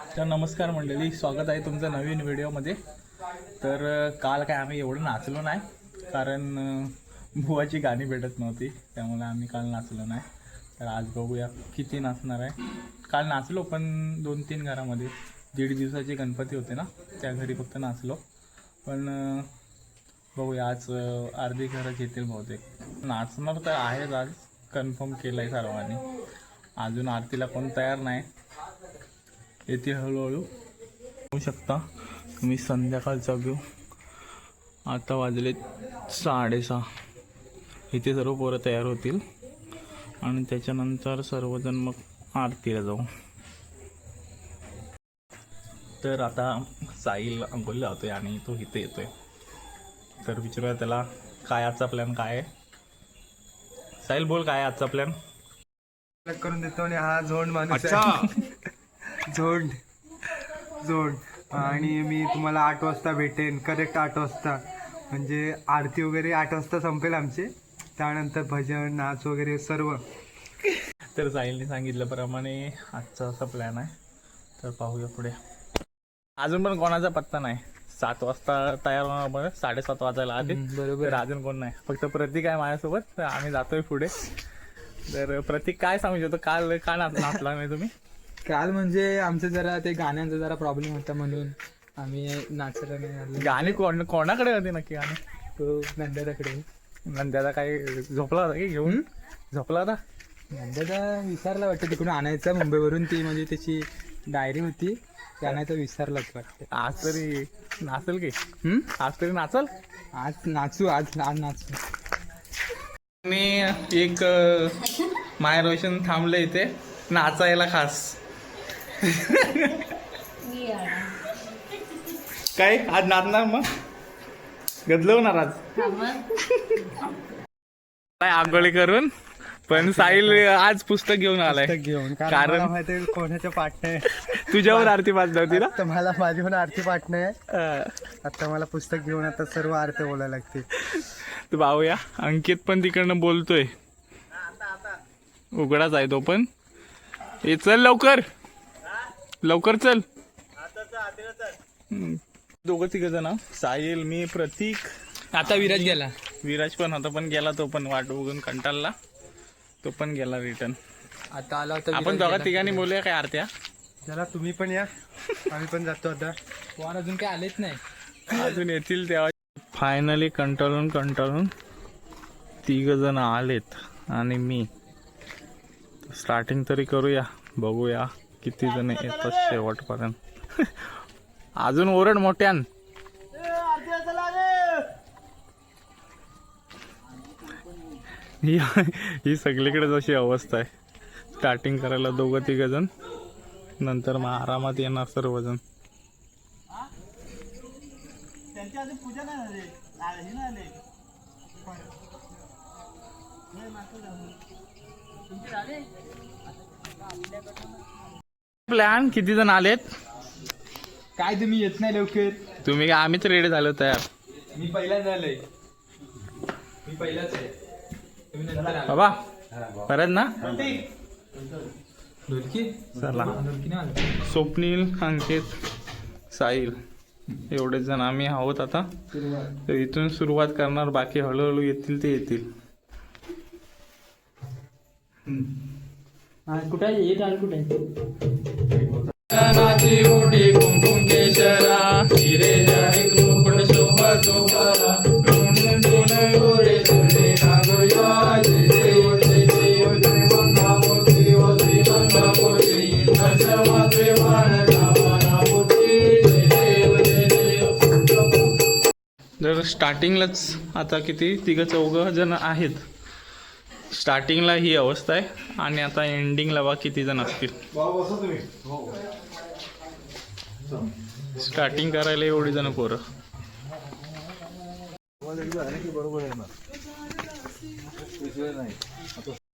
तर नमस्कार मंडळी स्वागत आहे तुमचं नवीन व्हिडिओमध्ये. तर काल काय आम्ही एवढं नाचलो नाही कारण भुवाची बुवाची गाणी भेटत नव्हती त्यामुळे आम्ही काल नाचलो नाही. तर आज बघूया किती नाचणार आहे. काल नाचलो पण दोन तीन घरामध्ये. दीड दिवसाचे गणपती होते ना त्या घरी फक्त नाचलो. पण बघूया आज अर्धी घरं येतील बहुतेक. नाचणार तर आहेच आज कन्फर्म केलं आहे सर्वांनी. अजून आरतीला कोण तयार नाही. येते हळूहळू. होऊ शकता तुम्ही संध्याकाळचा व्यू आता वाजले साडेसहा. इथे सर्व पोरं तयार होतील. आणि त्याच्यानंतर सर्वजण मग आरतीला जाऊ. तर आता साईल अंगोली लावतोय आणि तो इथे येतोय. तर विचारूया त्याला काय आजचा प्लॅन काय आहे? साईल बोल काय आहे आजचा प्लॅन करून देतो आणि हा झोंड माणूस आहे. झोंड झोंड आणि मी तुम्हाला आठ वाजता भेटेन. करेक्ट आठ वाजता. म्हणजे आरती वगैरे आठ वाजता संपेल आमचे. त्यानंतर भजन नाच वगैरे सर्व. तर साहिलने सांगितल्याप्रमाणे आजचा असा प्लॅन आहे. तर पाहूया पुढे. अजून पण कोणाचा पत्ता नाही. सात वाजता तयार होणार पण साडेसात वाजायला आधी. बरोबर. अजून कोण नाही. फक्त प्रतीक आहे माझ्यासोबत. आम्ही जातोय पुढे. तर प्रतीक काय सांगू शकतो? काल का नाच नाचला नाही तुम्ही? काल म्हणजे आमचं जरा ते गाण्यांचा जरा प्रॉब्लेम होता म्हणून आम्ही नाचलं नाही आलो. गाणी कोण कोणाकडे होती नक्की गाणी? तो नंद्याकडे नंद्याचा काही झोपला होता की घेऊन? झोपला होता? नंद्याचा विसरला वाटतं तिकडून आणायचा मुंबईवरून. ती म्हणजे त्याची डायरी होती. ती आणायचा विसरलाच वाटतं. आज तरी नाचेल की? हम्म? आज तरी नाचल? आज नाचू आज आज नाचू. मी एक अ, माया रोशन थांबले इथे. नाचायला खास. काय? आज नाचणार मग? गदलवणार आज. काय आंघोळी करून? पण साहिल आज पुस्तक घेऊन आलाय. पुस्तक घेऊन. कारण मला माहिती कोणाच्या पाठ नाही तुझ्यावर आरती वाजली होती ना? तर मला माझी पण आरती पाठ नाही आता मला पुस्तक घेऊन आता सर्व आरती बोलायला लागते तर पाहूया अंकित पण तिकडनं बोलतोय. उघडाच आहे तो पण. ए चल लवकर. लवकर चल. दोघं तिघ जण. साहिल मी प्रतीक. आता विराज गेला. विराज पण होता पण गेला तो पण वाट बघून कंटाळला. तो पण गेला रिटर्न आता आला होता आपण दोघा. तिघांनी बोलूया काय आरत्या? जरा तुम्ही पण या. आम्ही पण जातो आता. पोर अजून काही आलेच नाही. अजून येतील तेव्हा. फायनली कंटाळून कंटाळून तिघ जण आलेत. आणि मी. स्टार्टिंग तरी करूया बघूया. किती जण येतात शेवटपर्यंत. अजून ओरड मोठ्यान. ही ही सगळीकडे जशी अवस्था आहे. स्टार्टिंग करायला दोघं तिघ जण. नंतर मग आरामात येणार सर्वजण. प्लॅन किती जण आलेत? काय तुम्ही येत नाही लवकर? तुम्ही काय आम्हीच रेडी झालो तयार. मी पहिलाच झालोय मी पहिलाच आहे. तुम्ही नंतर आला. बाबा परत ना? ढोलकी? चला. ढोलकी नाही आलं. स्वप्नील अंकित साहिल. एवढेच जण आम्ही आहोत आता. तर इथून सुरुवात करणार. बाकी हळूहळू येतील ते येतील. कुठे आहे? येत आलं कुठे? आहे? तर स्टार्टिंगलाच आता किती? तिघं चौघं जण आहेत. स्टार्टिंगला ही अवस्था आहे आणि आता एंडिंगला बा किती जण असतील. स्टार्टिंग करायला एवढी जण पोरं.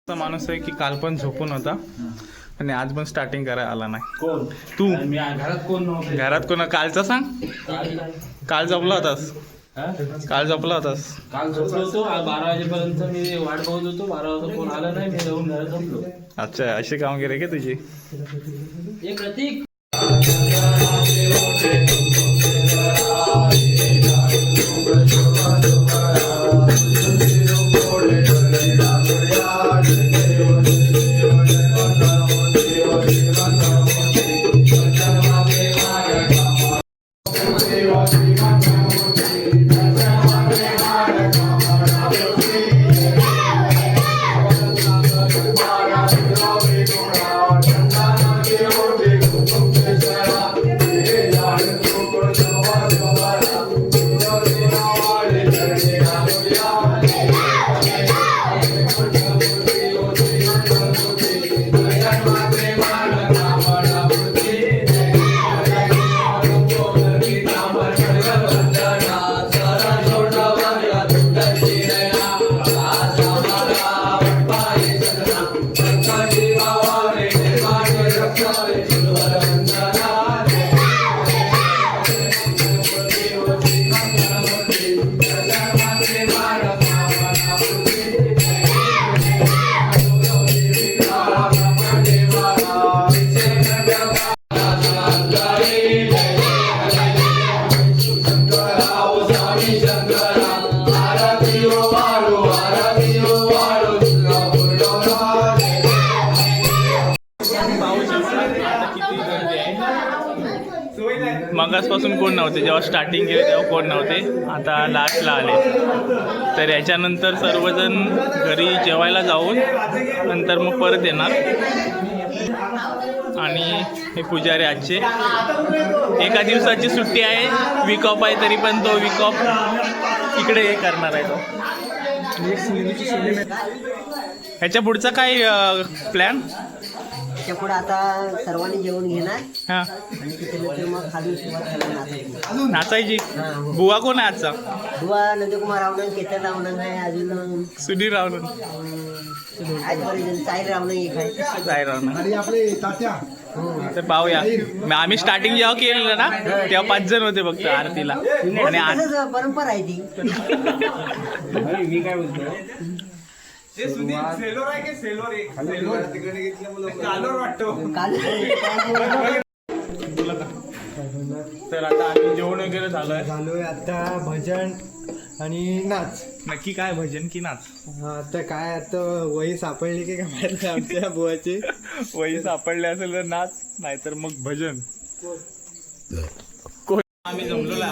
असा माणूस आहे की काल पण झोपून होता. आणि आज पण स्टार्टिंग करायला आला नाही. तू? घरात कोण घरात कोणा? कालचा सांग. काल झोपला होतास. काल झोपला होतास. काल झोपलो होतो. बारा वाजेपर्यंत मी वाट बघत होतो. बारा वाजता कोण आला नाही. मी जाऊन घरात झोपलो. अच्छा अशी कामगिरी का तुझी? प्रतीक. कोण नव्हते जेव्हा स्टार्टिंग केले तेव्हा कोण नव्हते. आता लास्टला आले. तर याच्यानंतर सर्वजण घरी जेवायला जाऊन नंतर मग परत येणार. आणि हे पुजारी आजचे. एका दिवसाची सुट्टी आहे. वीक ऑफ आहे तरी पण तो वीक ऑफ इकडे हे करणार आहे तो. ह्याच्या पुढचा काय प्लॅन त्या पुढे आता सर्वांनी जेवण घेणार. हां. आणि त्याच्यानंतर मग खाली सुरुवात करणार. नाचायची. हा, हो. बुवा कोण आहे आजचा? दुवा नंदकुमार रावणं केतन रावणं आहे अजून. सुधीर रावण साई रावणं एक आहे. जाय रावण आणि आपले तात्या. हो. तर पाहूया. मग आम्ही स्टार्टिंग जेव्हा केलेलं ना तेव्हा पाच जण होते फक्त आरतीला. आणि आज तसंच परंपरा आहे ती. काल तर आता आम्ही जेवण वगैरे झालंय झालोय आता भजन आणि नाच नक्की काय भजन की नाच हा, आता काय आता वही सापडली की काय आमच्या बुवाची वही सापडले असेल तर नाच नाहीतर मग भजन कोण आम्ही जमलेलो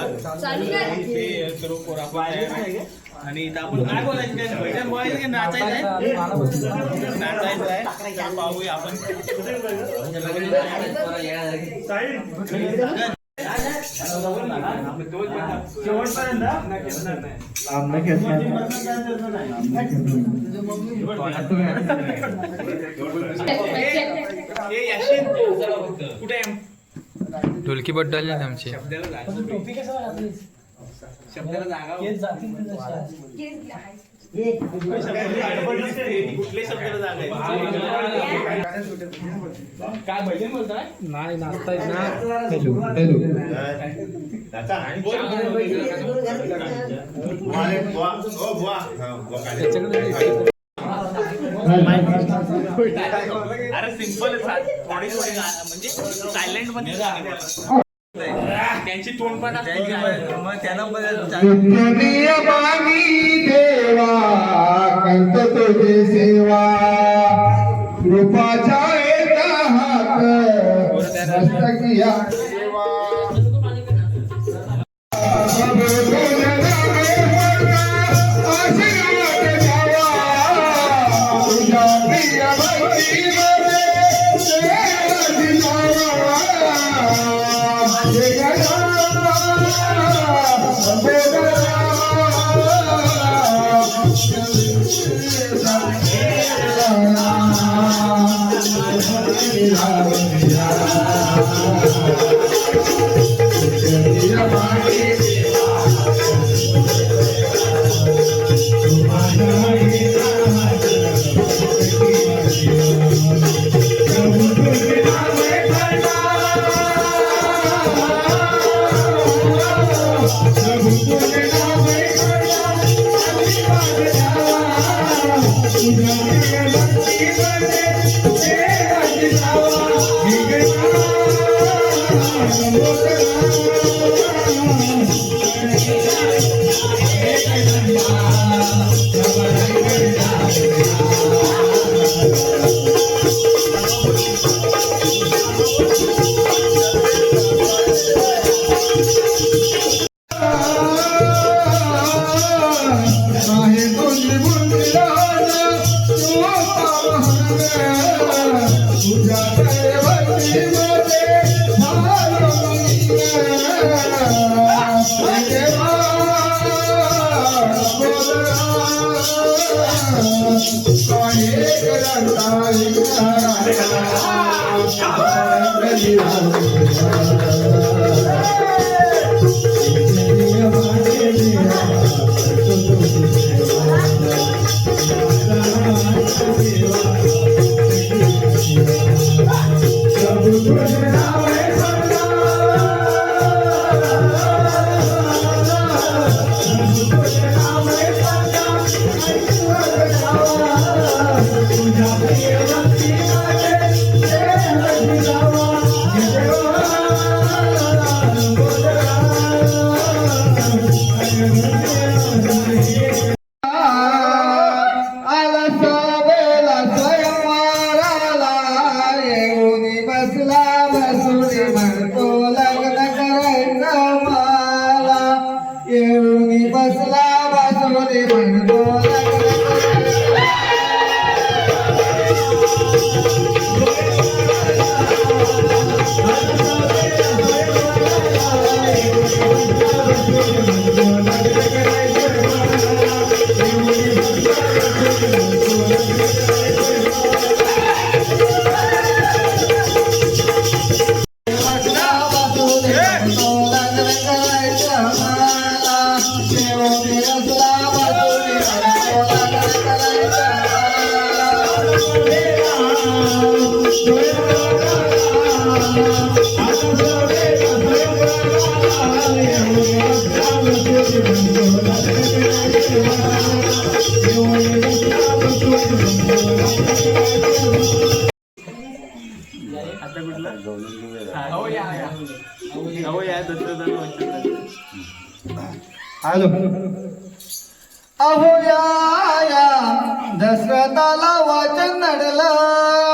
आणि इथं आपण काय बोलायचं काय? भजन बोलायचं की नाचायचं आहे? नाचायचं आहे. पाहूया आपण. याशीन, कुठे आहे? ढोलकी बद्दल आमची. शब्दाला जागा शब्दाला जागा आहे? काय भजन बोलताय नाही नाचताय ना अरे सिंपल थोडी थोडी गा- म्हणजे सायलेंटमध्ये गाणी बोला. त्यांची तोंड पण मग त्यांना देवा कंत तुझे सेवा. कृपाच्या एका हात मस्तकिया सेवा. たまに! I'm दशरथाला वाचन नडलं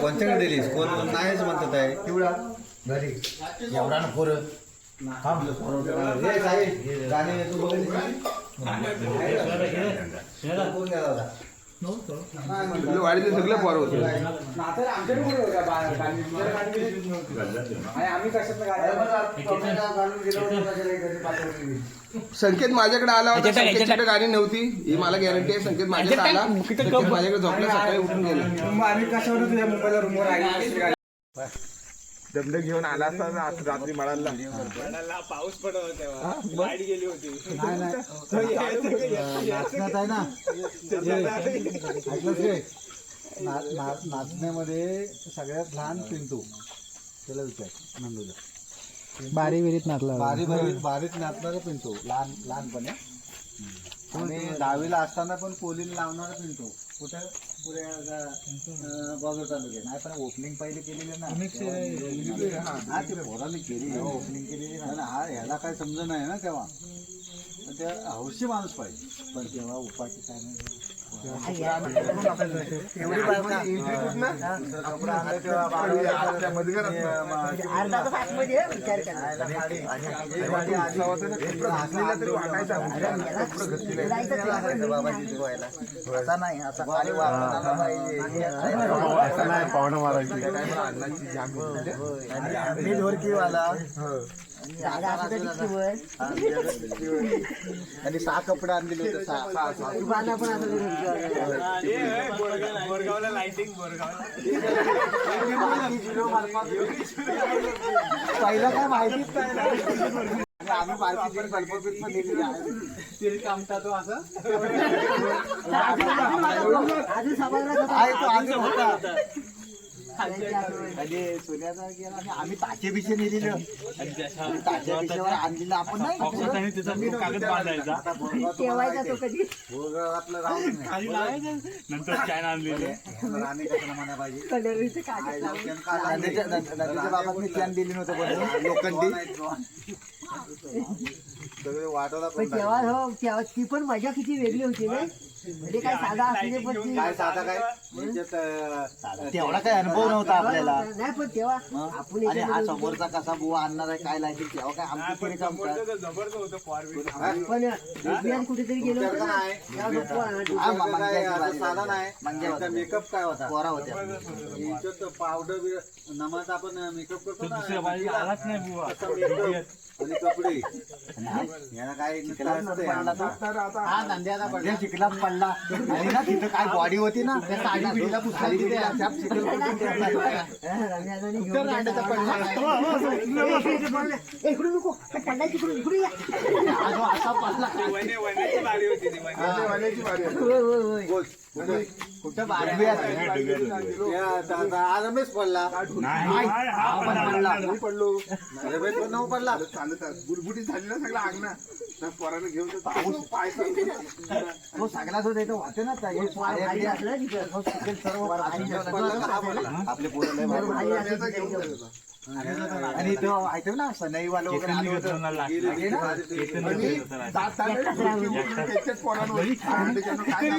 कोणत्याकडे दिलीस कोण नाहीच म्हणतात आहे एवढा? घरी. एवढा ना पोरं. वाडीतले सगळे पोरं होते संकेत माझ्याकडे आला होता संकेतच्याकडे गाडी नव्हती. ही मला गॅरंटी आहे संकेत माझ्याकडे आला. माझ्याकडे झोपला सकाळी उठून गेला. आम्ही कशावर तुझ्या मोबाईलला रूमवर आहे दंड घेऊन आला असता रात्री मळाला? नाचण्यात आहे ना. ऐकलंस रे ना- ना- नाचण्यामध्ये सगळ्यात लहान पिंटू. त्याला विचार नंदूला. बारी विरीत नाचला. बारी बारी बारीत नाचणारा पिंटू. लहान लहानपणे. आणि दहावीला असताना पण पोलीन लावणारा पिंटू. कुठं? पुढे बाजू तालुक्यात नाही पण ओपनिंग पहिले केलेली ना. हा ते पोराने केली. ओपनिंग केलेली नाही ना. हा ह्याला काय समज नाही ना तेव्हा. पण ते हौशी माणूस पाहिजे. पण तेव्हा उपाशी काय नाही. नाही असा पाहुणं मारायची तरी किंमत. आणि सहा कपडे आणलेले होते सहा सहा दुकानं पण असं पहिला काय माहितीच नाही ना. आणि आम्ही मार्केटिंग कल्पकून पण दिलेली आहे. अजून समाजाला आहे तो आधी होता आणि सोन्याचा गेला आणि आम्ही ताचे बिचे नेलेलं. आणि ताच्या बिशेवर आणलेलं आपण नाही ठेवायचा तो कधी? राहून म्हणा पाहिजे? नदीच्या दिली नव्हतं बनवून लोखंडी. सगळे वाटवला पण तेव्हा हो तेव्हा ती पण मजा किती वेगळी होती ना म्हणजे काय साधा असले पण ती काय साधा तेवढा काय अनुभव नव्हता आपल्याला. नाही पण तेव्हा? आपण आणि हा याच्यामध्ये समोरचा कसा बुवा आणणार आहे काय लागेल तेव्हा काय आमची तरी काम पण कुठेतरी गेलो होतो ना. तेव्हा लोकं- साधा नाही मेकअप काय होता? पोरा होत्या. पावडर नमाज आपण मेकअप करतो ना तसा makeup आणि कपडे याला काय शिकलाच नसतं हा नंद्याला पडला पडला आणि ना तिथं काय बॉडी होती ना त्या साडी बिडीला पुसाली तिथे पडला नाही. ए, इकडून नको पडला तिकडून इकडून या हा जो असा पडला आहे? पडला नाही, पडला पडलो नऊ पडला बुलबुटी झाली ना सगळं अंगणा पोराला घेऊन पाय तो सगळा जो वाटे ना सर्व आपले पोरं आणि तो ऐकतो ना सनईवालं वगैरे आलं होतं. गेले ना? त्याच्यात पोरांवर त्याच्यानं काय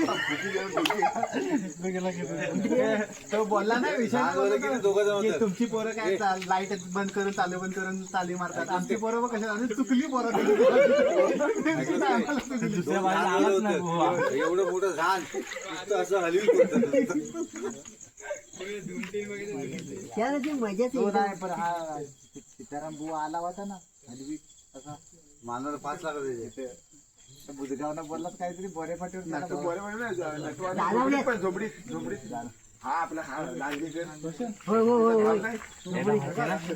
तो बोलला ना विषय दोघं जण की तुमची पोरं काय लाइट बंद करून चालू बंद करून चाली मारतात आमची पोरं कशा आणि चुकली पोरं दुसऱ्या एवढं मोठं झाड नुसतं असं हलवी मजाच तो. नाही पण हा सीताराम बुवा आला होता ना हलवी असा मानाला पाच लाख द्यायचे बुधगावनं बोलला तर काहीतरी बरे फाटीवर त्याला तो बरं ना, नटवाला जाणवले. झोपडीत पण झोपडीत झोपडीत हा आपला हा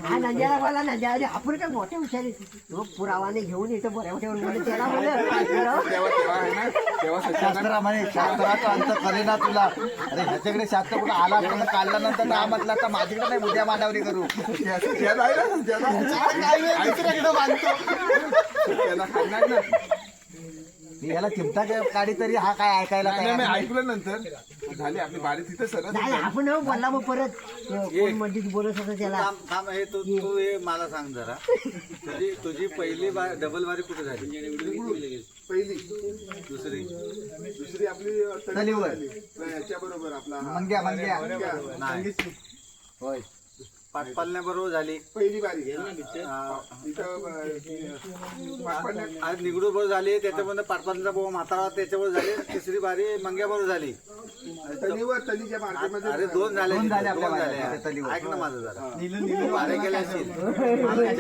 हा नंद्याला बोला आपण काय मोठे हुशार. पुरावाने घेऊन येतो बऱ्या बोलले त्याला शास्त्राचा अंत करे ना तुला. अरे ह्याच्याकडे शास्त्र कुठं आला पण काढल्यानंतर ना म्हटलं आता माझ्याकडे नाही उद्या मांडावरी करू. दुसऱ्याकडे बांधतो ह्याला चिमटा काढी तरी हा काय ऐकायला. ऐकलं नंतर. झाली आपली बारी तिथे सरळ नाही आपण हो बोलला मग परत. ते कोण बोलत होतं त्याला. थांब थांब हे तू तू हे मला सांग जरा. तुझी तुझी पहिली बार डबल बारी कुठे झाली? पहिली. दुसरी. दुसरी आपली तलीवर. याच्या बरोबर आपला हा. मंग्या मंग्या. नाही. होय. पाटपालण्या बरोबर झाली पहिली बारी हा. इथं आज निगडू बरोबर झाली त्याच्यामध्ये पाटपालचा भाऊ म्हातारा त्याच्याबरोबर झाली तिसरी बारी मंग्या बरोबर झाली तलीवर तलीच्या मार्केटमध्ये अरे दोन झाले दोन झाले आपल्या झाले. तलीवर. ऐक ना माझं जरा बारे केल्या असतील मला?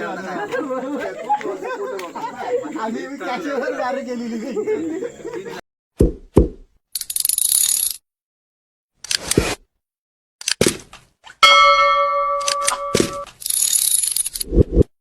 आम्ही त्याच्यावर केलेली